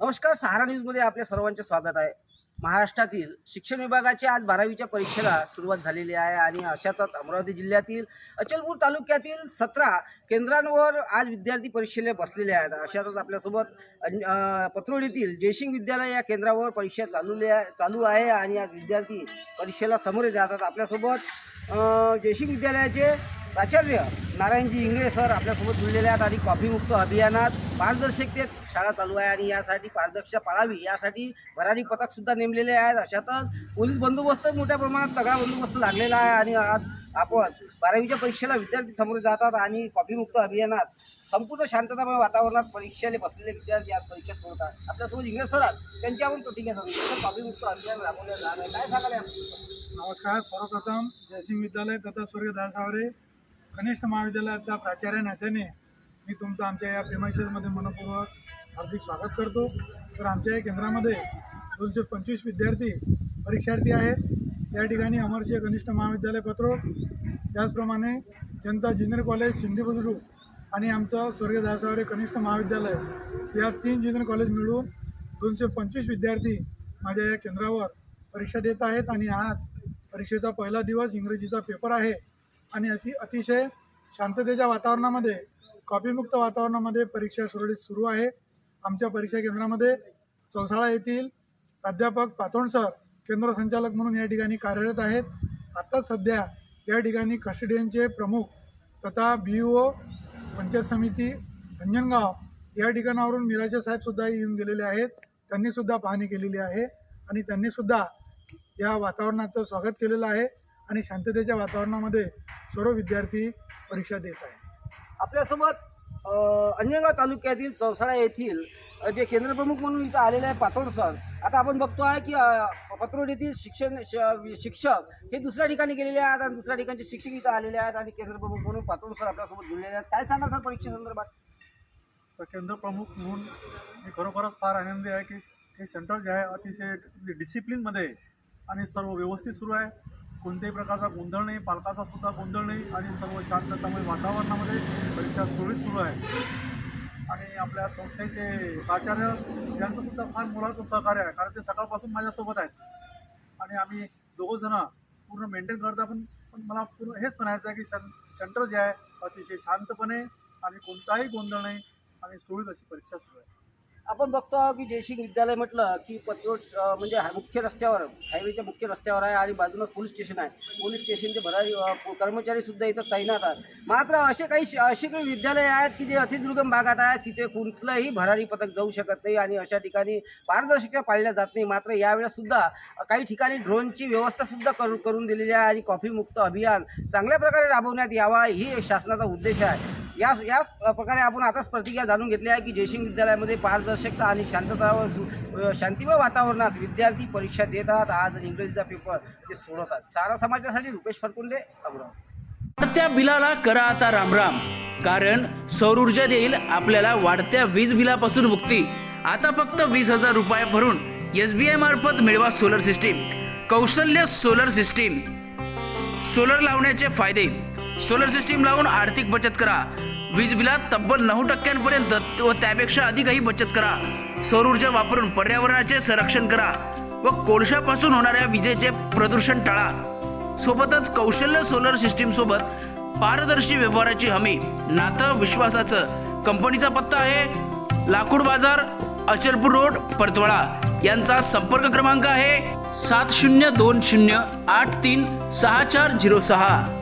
नमस्कार सहारा न्यूजमध्ये आपल्या सर्वांचे स्वागत आहे. महाराष्ट्रातील शिक्षण विभागाची आज बारावीच्या परीक्षेला सुरुवात झालेली आहे आणि अशातच अमरावती जिल्ह्यातील अचलपूर तालुक्यातील सतरा केंद्रांवर आज विद्यार्थी परीक्षेला बसलेले आहेत. अशातच आपल्यासोबत पत्रोळीतील पत्रोडीतील जयसिंग विद्यालय या केंद्रावर परीक्षा चालू चालू आहे आणि आज विद्यार्थी परीक्षेला सामोरे जातात. आपल्यासोबत जयसिंग विद्यालयाचे प्राचार्य नारायणजी इंगळे सर आपल्यासोबत जुळलेले आहेत. आणि कॉफीमुक्त अभियानात पारदर्शकतेत शाळा चालू आहे आणि यासाठी पारदर्शकता पाळावी यासाठी भरारी पथकसुद्धा नेमलेले आहेत. अशातच पोलीस बंदोबस्त मोठ्या प्रमाणात तगडा बंदोबस्त लागलेला आहे आणि आज आपण बारावीच्या परीक्षेला विद्यार्थी समोर जातात आणि कॉफीमुक्त अभियानात संपूर्ण शांततामय वातावरणात परीक्षेला बसलेले विद्यार्थी आज परीक्षा सोडतात. आपल्यासोबत इंग्रज सर आहेत. त्यांची आपण प्रतिक्रिया जाणून कॉफीमुक्त अभियान राबवलं जाणार आहे. काय सांगायला नमस्कार. सर्वप्रथम जयसिंग विद्यालय तथा स्वर्गीय दासावरे कनिष्ठ महाविद्यालयाचा प्राचार्य नात्याने मी तुमचं आमच्या या प्रेमाइसेसमध्ये मनपूर्वक हार्दिक स्वागत करतो. तर आमच्या या केंद्रामध्ये दोनशे पंचवीस विद्यार्थी परीक्षार्थी आहेत. या ठिकाणी अमरसिंह कनिष्ठ महाविद्यालय पत्रो त्याचप्रमाणे जनता ज्युनियर कॉलेज सिंधी बुद्रुक आणि आमचं स्वर्गीय दासावरे कनिष्ठ महाविद्यालय या तीन ज्युनियर कॉलेज मिळून दोनशे पंचवीस विद्यार्थी माझ्या या केंद्रावर परीक्षा देत आहेत. आणि आज परीक्षेचा पहिला दिवस इंग्रजीचा पेपर आहे. आणि अशी अतिशय शांततेच्या वातावरणामध्ये कॉपीमुक्त वातावरणामध्ये परीक्षा सुरळीत सुरू आहे. आमच्या परीक्षा केंद्रामध्ये चौसाळा येथील प्राध्यापक पातोंड सर केंद्र संचालक म्हणून या ठिकाणी कार्यरत आहेत. आत्ताच सध्या या ठिकाणी कस्टडियनचे प्रमुख तथा बी ओ पंचायत समिती अंजनगाव या ठिकाणावरून मिराचे साहेबसुद्धा येऊन गेलेले आहेत. त्यांनीसुद्धा पाहणी केलेली आहे आणि त्यांनीसुद्धा या वातावरणाचं स्वागत केलेलं आहे. आणि शांततेच्या वातावरणामध्ये सर्व विद्यार्थी परीक्षा देत आहे आपल्यासोबत अंजनगाव तालुक्यातील चौसाळा येथील जे केंद्रप्रमुख म्हणून इथं आलेले आहे पातोड सर आता आपण बघतो आहे की पत्रोड येथील शिक्षण शिक्षक हे दुसऱ्या ठिकाणी गेलेले आहेत आणि दुसऱ्या ठिकाणचे शिक्षक इथं आलेले आहेत आणि केंद्रप्रमुख म्हणून पातोड सर आपल्यासोबत जुळलेले आहेत. काय सांगा सर परीक्षेसंदर्भात तर केंद्र प्रमुख म्हणून मी खरोखरच फार आनंदी आहे की हे सेंटर जे आहे अतिशय डिसिप्लिनमध्ये आणि सर्व व्यवस्थित सुरू आहे. कोणत्याही प्रकारचा गोंधळ नाही पालकाचा सुद्धा गोंधळ नाही आणि सर्व शांततामुळे वातावरणामध्ये परीक्षा सुरळीत सुरू आहे. आणि आपल्या संस्थेचे प्राचार्य यांचं सुद्धा फार मुलाचं सहकार्य आहे कारण ते सकाळपासून माझ्यासोबत आहेत. आणि आम्ही दोघंजणं पूर्ण मेंटेन करतो पण पण मला पूर्ण हेच म्हणायचं आहे की सें सेंटर जे आहे अतिशय शांतपणे आणि कोणताही गोंधळ नाही आणि सुरळीत अशी परीक्षा सुरू आहे. आपण बघतो आहोत की जयसिंग विद्यालय म्हटलं की पत्रोड म्हणजे मुख्य रस्त्यावर हायवेच्या मुख्य रस्त्यावर आहे आणि बाजूनच पोलीस स्टेशन आहे. पोलीस स्टेशनचे भरारी कर्मचारीसुद्धा इथं तैनात आहेत. मात्र असे काही श- असे काही विद्यालय आहेत की जे अतिदुर्गम भागात आहेत तिथे कुठलंही भरारी पथक जाऊ शकत नाही आणि अशा ठिकाणी पारदर्शकता पाळल्या जात नाही. मात्र यावेळेसुद्धा काही ठिकाणी ड्रोनची व्यवस्थासुद्धा करू करून दिलेली आहे आणि कॉफीमुक्त अभियान चांगल्या प्रकारे राबवण्यात यावा ही शासनाचा उद्देश आहे. या याच प्रकारे आपण आताच प्रतिक्रिया जाणून घेतली आहे की जयसिंग विद्यालयामध्ये पारदर्शकता आणि शांतता व शांतिमय वातावरणात विद्यार्थी परीक्षा देत आहात. आज इंग्रजीचा पेपर ते सोडवतात सारा समाजासाठी रुपेश फरकुंडे अमरावती. वाढत्या बिलाला करा आता रामराम. कारण सौर ऊर्जा देईल आपल्याला वाढत्या वीज बिलापासून मुक्ती. आता फक्त वीस हजार रुपये भरून एस बी आय मार्फत मिळवा सोलर सिस्टीम कौशल्य सोलर सिस्टीम सोलर लावण्याचे फायदे. सोलर सिस्टीम लावून आर्थिक बचत करा. वीज बिलात तब्बल नऊ टक्क्यांपर्यंत व त्यापेक्षा अधिकही बचत करा. सौर ऊर्जा वापरून पर्यावरणाचे संरक्षण करा व कोळशापासून होणाऱ्या विजेचे प्रदूषण टाळा. सोबतच कौशल्य सोलर सिस्टीम सोबत पारदर्शी व्यवहाराची हमी. नातं विश्वासाचं. कंपनीचा पत्ता आहे लाकूड बाजार अचलपूर रोड परतवाडा. यांचा संपर्क क्रमांक आहे सात शून्य दोन शून्य आठ तीन सहा चार झिरो सहा.